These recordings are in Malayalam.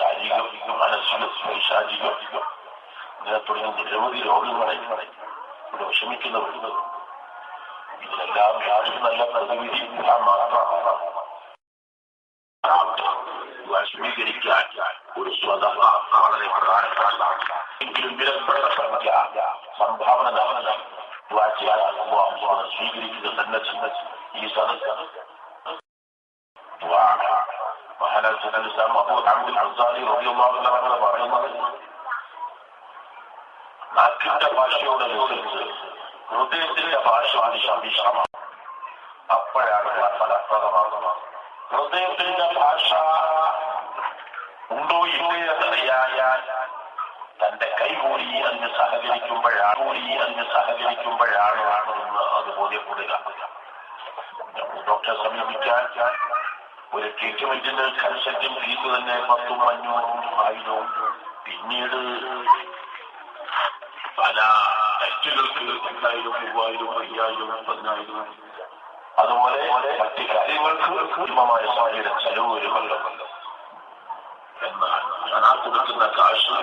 ശാരീരികം മാനസികം വൈശാചികം ഇങ്ങനെ തുടങ്ങിയ നിരവധി രോഗങ്ങളെ ഇവിടെ വിഷമിക്കുന്ന വരുന്നത് ഇതിനെല്ലാം യാതൊരു നല്ല പ്രതിവിധി ഞാൻ മാത്രമാണ്. സ്വീകരിക്കാൻ ഒരു പ്രധാനപ്പെട്ടതാണ് എങ്കിലും വിലപ്പെട്ട സംഭാവന നൽകണം. തന്നെ ഈ സദസ്സ് മഹാരാജ് അബൂ അബ്ദുൽ അൻസാരി റബിയുള്ള പറയുന്നത് നാട്ടിന്റെ ഭാഷയോടനുസരിച്ച് ഹൃദയത്തിന്റെ ഭാഷ അതിശാന്തമാണ് അപ്പോഴാണ് ഫലപ്രദമാകുന്നത് ഹൃദയത്തിന്റെ ഭാഷ ഉണ്ടോ ഇല്ലേ എന്നറിയായാൽ തന്റെ കൈകൂടി അതിന് സഹകരിക്കുമ്പോഴാണ് കൂടി അതിന് സഹകരിക്കുമ്പോഴാണ് എന്ന് അത് ബോധ്യപ്പെടുക. ഡോക്ടറെ സമീപിക്കാൻ ഒരു ട്രീറ്റ്മെന്റിന് കൺസൾട്ടിങ് ഫീസ് തന്നെ പത്തും അഞ്ഞൂറും ആയിരവും പിന്നീട് പല ടെസ്റ്റുകൾക്ക് രണ്ടായിരം മൂവായിരം അയ്യായിരം പതിനായിരം അതുപോലെ മറ്റ് കാര്യങ്ങൾക്ക് കൃത്രിമമായ സാഹചര്യം ചെലവ് വരുമല്ലോ എന്നാൽ ഞാൻ ആ കൊടുക്കുന്ന കാശ്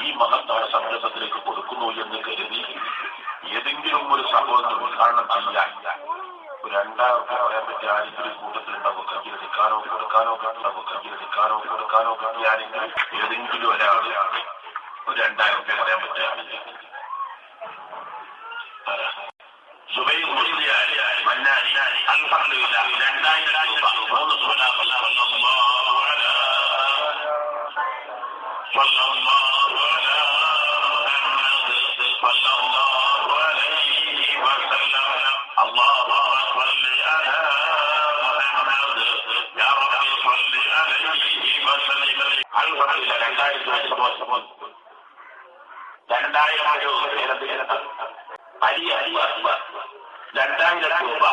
ഈ മഹത്തായ സംരംഭത്തിലേക്ക് കൊടുക്കുന്നു എന്ന് കരുതി ഏതെങ്കിലും ഒരു സംഭവത്തിൽ ഉദ്ഘാടനം ചെയ്യാൻ റുപ്യ പറയാൻ പറ്റിയ ആരെങ്കിലും കൂട്ടത്തിലുണ്ടാവും കയ്യിലെടുക്കാനോ കൊടുക്കാനോ ഉണ്ടാവും കയ്യിലെടുക്കാനോ കൊടുക്കാനോ പറ്റിയ ആരെങ്കിലും ഏതെങ്കിലും ഒരാൾ ഒരു രണ്ടായിരം റുപ്യ പറയാൻ പറ്റിയ ആളില്ല രണ്ടായിരം രൂപ മൂന്ന് സ്വലാത്ത് അൽഹംദുലില്ലാ രണ്ടായിരത്തി അഞ്ച് വർഷം രണ്ടായിരം രൂപ വലിയ രണ്ടായിരം രൂപ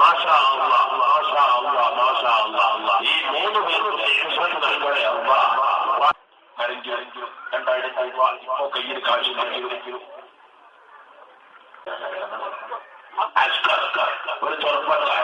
മാഷാ അള്ളാ മാഷാ അള്ളാ മാഷാ അള്ളാ അള്ളാ ഈ മൂന്ന് പേർക്കുള്ള ഇൻഷുറൻസ് നൽകണേ അള്ളാ കരഞ്ഞു രണ്ടായിരം രൂപ ഇപ്പോ കയ്യിൽ കാശ് നൽകി ഒരു ചെറുപ്പക്കാർ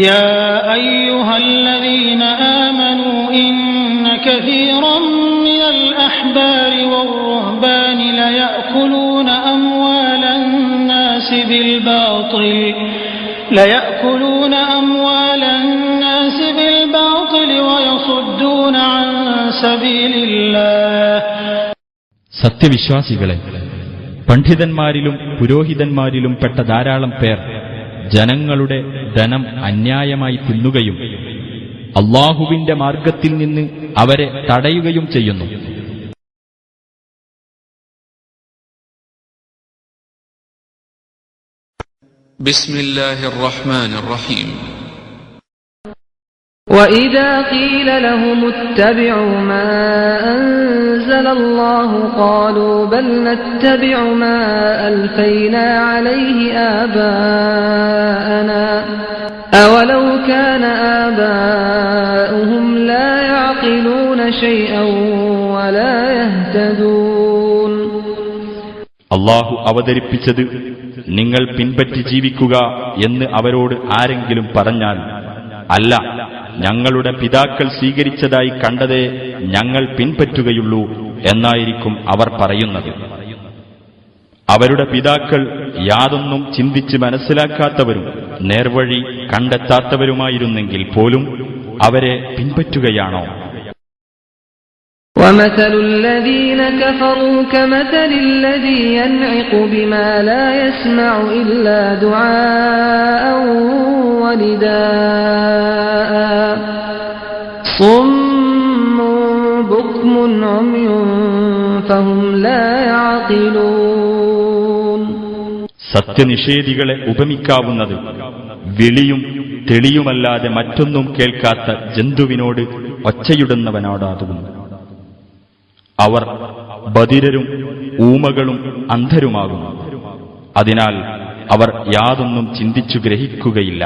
يا أيها الذين آمنوا إن كثيرا من الأحبار والرهبان ليأكلون أموال الناس بالباطل ليأكلون أموال الناس بالباطل ويصدون عن سبيل الله സത്യവിശ്വാസികളെ പണ്ഡിതന്മാരിലും പുരോഹിതന്മാരിലും പെട്ട ധാരാളം പേർ ജനങ്ങളുടെ ധനം അന്യായമായി തിന്നുകയും അള്ളാഹുവിന്റെ മാർഗത്തിൽ നിന്ന് അവരെ തടയുകയും ചെയ്യുന്നു. ബിസ്മില്ലാഹിർ റഹ്മാനിർ റഹീം. وإذا قيل لهم اتبعوا ما أنزل الله قالوا بل نتبع ما ألفينا عليه آباءنا أولو كان آباؤهم لا يعقلون شيئا ولا يهتدون അള്ളാഹു അവതരിപ്പിച്ചത് നിങ്ങൾ പിൻപറ്റി ജീവിക്കുക എന്ന് അവരോട് ആരെങ്കിലും പറഞ്ഞാൽ അല്ല ഞങ്ങളുടെ പിതാക്കൾ സ്വീകരിച്ചതായി കണ്ടതേ ഞങ്ങൾ പിൻപറ്റുകയുള്ളൂ എന്നായിരിക്കും അവർ പറയുന്നത്. അവരുടെ പിതാക്കൾ യാതൊന്നും ചിന്തിച്ച് മനസ്സിലാക്കാത്തവരും നേർവഴി കണ്ടെത്താത്തവരുമായിരുന്നെങ്കിൽ പോലും അവരെ പിൻപറ്റുകയാണോ? ومثل الذين كفروا كمثل الذي ينعق بما لا يسمع إلا دعاء ونداء صم بكم عمي فهم لا يعقلون സത്യനിഷേധികളെ ഉപമിക്കാവുന്നത് വിളിയും തെളിയുമല്ലാതെ മറ്റൊന്നും കേൾക്കാത്ത ജന്തുവിനോട് ഒച്ചയിടുന്നവനോടാകുന്നു അവർ ബധിരരും ഊമകളും അന്ധരുമാകും അതിനാൽ അവർ യാതൊന്നും ചിന്തിച്ചു ഗ്രഹിക്കുകയില്ല.